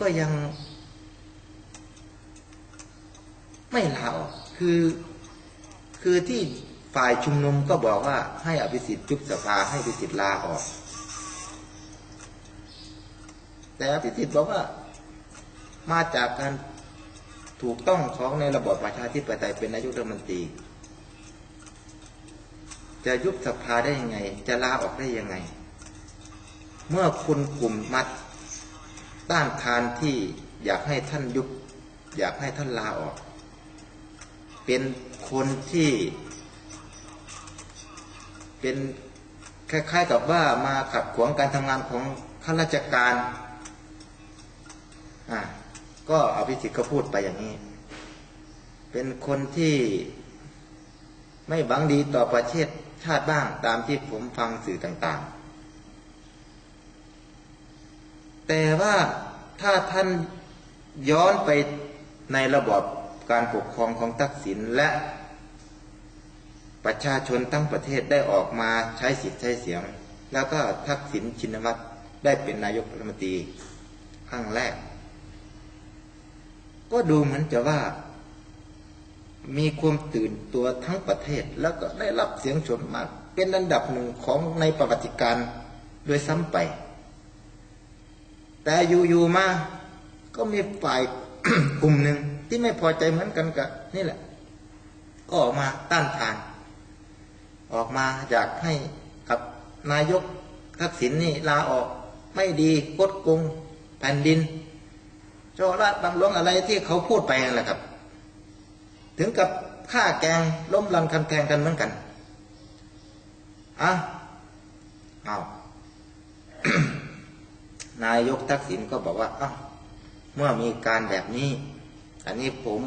ก็ยังไม่ลาออกคือ คือที่ฝ่ายชุมนุมก็บอกว่าให้อภิสิทธิ์ยุบสภาให้อภิสิทธิ์ลาออก แต่อภิสิทธิ์บอกว่ามาจากการถูกต้องของในระบอบประชาธิปไตยเป็นนายกรัฐมนตรี จะยุบสภาได้ยังไง จะลาออกได้ยังไง เมื่อคุณกลุ่มมัด ต้านทานที่อยากให้ท่านยุบอยากให้ท่านลาออก เป็นคนที่ เป็นคล้ายๆกับว่ามาขัดขวางการทำงานของข้าราชการอ่าก็อภิสิทธิ์ก็พูดไปอย่างนี้ เป็นคนที่ไม่บังดีต่อประเทศชาติบ้างตามที่ผมฟังสื่อต่างๆ แต่ว่าถ้าท่านย้อนไปในระบอบการปกครองของทักษิณและประชาชนทั้งประเทศได้ออกมาใช้สิทธิ์ใช้เสียง แล้วก็ทักษิณชินวัตรได้เป็นนายกรัฐมนตรีครั้งแรก ก็ดูเหมือนจะว่า มีความตื่นตัวทั้งประเทศ แล้วก็ได้รับเสียงชมมาก เป็นอันดับหนึ่งของในประวัติการโดยซ้ำไป แต่อยู่ๆมา ก็มีฝ่ายกลุ่มหนึ่งที่ไม่พอใจเหมือนกันกับนี่แหละ ก็ออกมาต้านทาน ออกมาอยากให้กับนายกทักษิณนี่ลาออกไม่ดีกดกงแผ่นดินโจราดบำลงอะไรที่เขาพูดไปนั่นแหละครับ ถึงกับฆ่าแกงล้มลันคันแทงกันเหมือนกันอะเอา นายกทักษิณก็บอกว่าอ้าวเมื่อมีการแบบนี้ อันนี้ผม